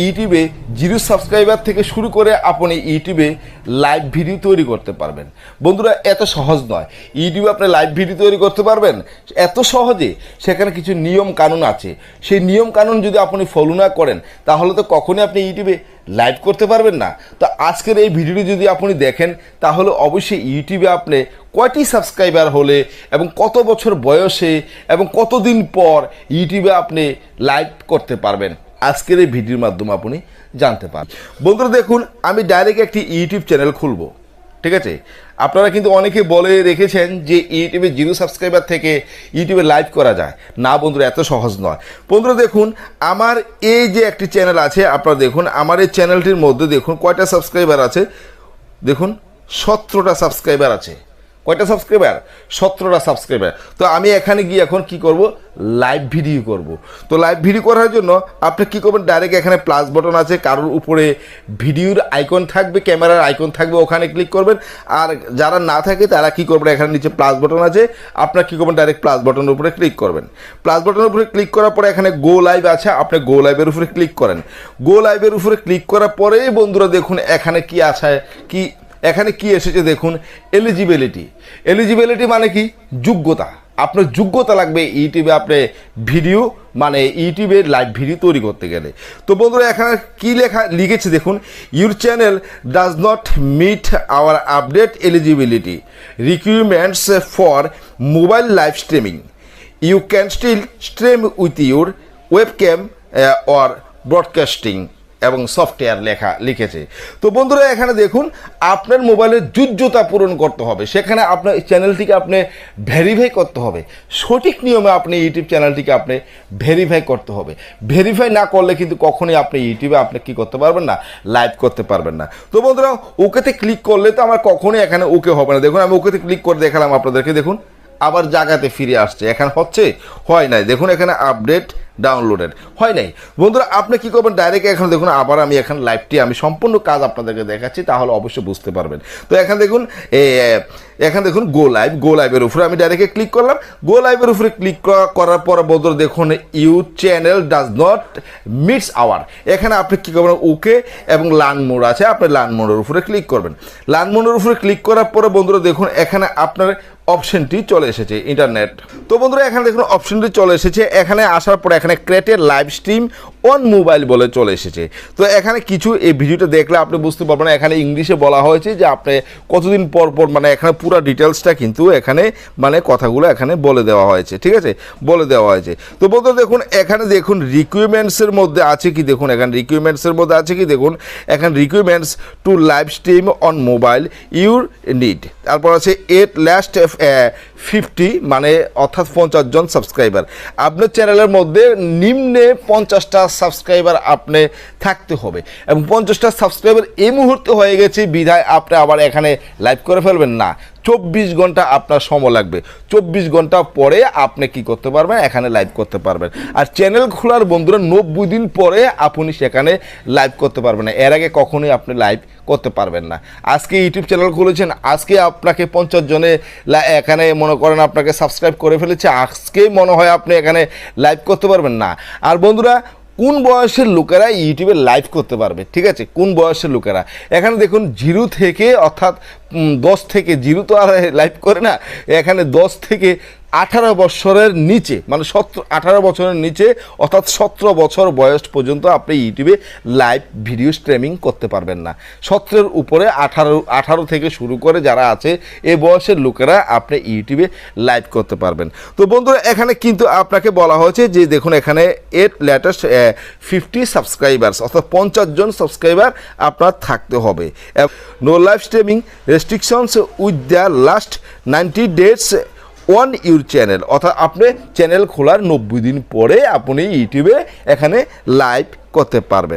ইউটিউবে zero subscriber থেকে শুরু করে আপনি ইউটিউবে লাইভ ভিডিও তৈরি করতে পারবেন। বন্ধুরা, এত সহজ নয়। ইউটিউবে আপনি লাইভ ভিডিও তৈরি করতে পারবেন? এত সহজে সেখানে কিছু নিয়ম কানুন আছে। সেই নিয়ম কানুন যদি আপনি ফলো না করেন, তাহলে তো কখনই আপনি ইউটিউবে লাইভ করতে পারবেন না। তো আজকের এই ভিডিওটি যদি আপনি দেখেন, তাহলে অবশ্যই ইউটিউবে আপনি কয়টি সাবস্ক্রাইবার হলে এবং কত বছর বয়সে এবং কতদিন পর ইউটিউবে আপনি লাইভ করতে পারবেন? আজকের এই ভিডিওর মাধ্যমে আপনি জানতে পারেন বন্ধুরা দেখুন, আমি ডাইরেক্ট একটি ইউটিউব চ্যানেল খুলবো, ঠিক আছে? আপনারা কিন্তু অনেকে বলে রেখেছেন যে ইউটিউবে জিরো সাবস্ক্রাইবার থেকে ইউটিউবে লাইভ করা যায়। না বন্ধুরা, এত সহজ নয়। বন্ধুরা দেখুন, আমার এই যে একটি চ্যানেল আছে, আপনারা দেখুন, আমার এই চ্যানেলটির মধ্যে দেখুন কয়টা সাবস্ক্রাইবার আছে। দেখুন, সতেরোটা সাবস্ক্রাইবার আছে। কয়টা সাবস্ক্রাইবার সতেরোটা সাবস্ক্রাইবার তো আমি এখানে গিয়ে এখন কি করব? লাইভ ভিডিও করব। তো লাইভ ভিডিও করার জন্য আপনি কি করবেন? ডাইরেক্ট এখানে প্লাস বটন আছে, কারোর উপরে ভিডিওর আইকন থাকবে ক্যামেরার আইকন থাকবে, ওখানে ক্লিক করবেন। আর যারা না থাকে, তারা কি করবেন? এখানে নিচে প্লাস বটন আছে, আপনার কি করবেন? ডাইরেক্ট প্লাস বটনের উপরে ক্লিক করবেন। প্লাস বটনের উপরে ক্লিক করার পরে এখানে গো লাইভ আছে, আপনি গো লাইভের উপরে ক্লিক করেন। গো লাইভের উপরে ক্লিক করার পরেই বন্ধুরা দেখুন এখানে কি আছে, কি এখানে কি এসেছে দেখুন এলিজিবিলিটি এলিজিবিলিটি মানে কি? যোগ্যতা। আপনার যোগ্যতা লাগবে ইউটিউবে আপনি ভিডিও মানে ইউটিউবে লাইভ ভিডিও তৈরি করতে গেলে। তো বন্ধুরা, এখানে কি লেখা লিখেছে দেখুন your channel does not meet our update eligibility requirements for mobile live streaming you can still stream with your web webcam or broadcasting এবং সফটওয়্যার লেখা লিখেছে। তো বন্ধুরা, এখানে দেখুন, আপনার মোবাইলের যোগ্যতা পূরণ করতে হবে। সেখানে আপনার চ্যানেলটিকে আপনি ভেরিফাই করতে হবে। সঠিক নিয়মে আপনি ইউটিউব চ্যানেলটিকে আপনি ভেরিফাই করতে হবে। ভেরিফাই না করলে কিন্তু কখনোই আপনি ইউটিউবে আপনি কি করতে পারবেন না লাইভ করতে পারবেন না। তো বন্ধুরা, ওকেতে ক্লিক করলে তো আমার কখনোই এখানে ওকে হবে না। দেখুন, আমি ওকেতে ক্লিক করে দেখালাম আপনাদেরকে। দেখুন আবার জায়গাতে ফিরে আসছে। এখানে হচ্ছে, হয় নাই। দেখুন, এখানে আপডেট ডাউনলোডেড। হয় নাই। বন্ধুরা, আপনি কি করবেন? ডাইরেক্ট এখন দেখুন, আবার আমি এখন লাইভটি আমি সম্পূর্ণ কাজ আপনাদেরকে দেখাচ্ছি, তাহলে অবশ্যই বুঝতে পারবেন। তো এখানে দেখুন এখানে দেখুন গো লাইভ গো লাইভের উপরে আমি ডাইরেক্ট ক্লিক করলাম। গো লাইভের উপরে ক্লিক করার পর বন্ধুরা দেখুন you channel does not meets our এখানে আপনি কী করবেন? ওকে এবং লান মোড আছে। আপনি লান মোডের উপরে ক্লিক করবেন। লান মোডের উপরে ক্লিক করার পরে বন্ধুরা দেখুন, এখানে আপনার অপশনটি চলে এসেছে ইন্টারনেট তো বন্ধুরা, এখানে দেখুন, অপশনটি চলে এসেছে। এখানে আসার পরে এখানে ক্রেটের লাইভ স্ট্রিম অন মোবাইল বলে চলে এসেছে। তো এখানে কিছু এই ভিডিওটা দেখলে আপনি বুঝতে পারবেন এখানে ইংলিশে বলা হয়েছে যে আপনি কতদিন পর পর মানে এখানে পুরো ডিটেলসটা কিন্তু এখানে মানে কথাগুলো এখানে বলে দেওয়া হয়েছে, ঠিক আছে? বলে দেওয়া হয়েছে। তো বলতে দেখুন, এখানে দেখুন রিকুইরমেন্টসের মধ্যে আছে কি দেখুন? এখানে রিকুইরমেন্টসের মধ্যে আছে কি দেখুন? এখানে requirements to live stream on mobile your need তারপর আছে এট লাস্ট ফিফটি মানে অর্থাৎ পঞ্চাশ জন সাবস্ক্রাইবার আপনার চ্যানেলের মধ্যে নিম্নে পঞ্চাশটা সাবস্ক্রাইবার আপনি থাকতে হবে। এবং পঞ্চাশটা সাবস্ক্রাইবার এই মুহূর্তে হয়ে গেছে, বিধায় আপনি আবার এখানে লাইভ করে ফেলবেন না। চব্বিশ ঘণ্টা আপনার সময় লাগবে। চব্বিশ ঘণ্টা পরে আপনি কি করতে পারবেন? এখানে লাইভ করতে পারবেন। আর চ্যানেল খোলার বন্ধুরা, নব্বই দিন পরে আপনি সেখানে লাইভ করতে পারবেন না। এর আগে কখনোই আপনি লাইভ করতে পারবেন না। আজকে ইউটিউব চ্যানেল খুলেছেন, আজকে আপনাকে পঞ্চাশ জনে এখানে মনে করেন আপনাকে সাবস্ক্রাইব করে ফেলেছে, আজকেই মনে হয় আপনি এখানে লাইভ করতে পারবেন না। আর বন্ধুরা কোন বয়সের লোকেরা ইউটিউবে লাইভ করতে পারবে? ঠিক আছে? কোন বয়সের লোকেরা? এখানে দেখুন, জিরো থেকে, অর্থাৎ দশ থেকে, জিরো তো আর লাইভ করে না, এখানে দশ থেকে আঠারো বছরের নিচে মানে সতেরো, আঠারো বছরের নিচে, অর্থাৎ সতেরো বছর বয়স পর্যন্ত আপনি ইউটিউবে লাইভ ভিডিও স্ট্রিমিং করতে পারবেন না। সতেরোর উপরে আঠারো আঠারো থেকে শুরু করে যারা আছে, এ বয়সের লোকেরা আপনি ইউটিউবে লাইভ করতে পারবেন। তো বন্ধুরা, এখানে কিন্তু আপনাকে বলা হয়েছে যে দেখুন, এখানে এট লেটেস্ট ফিফটি সাবস্ক্রাইবার্স অর্থাৎ পঞ্চাশ জন সাবস্ক্রাইবার আপনার থাকতে হবে। No live streaming restrictions with the last ninety dates on your channel, অর্থাৎ আপনি চ্যানেল খোলার নব্বই দিন পরে আপনি ইউটিউবে এখানে লাইভ করতে পারবেন।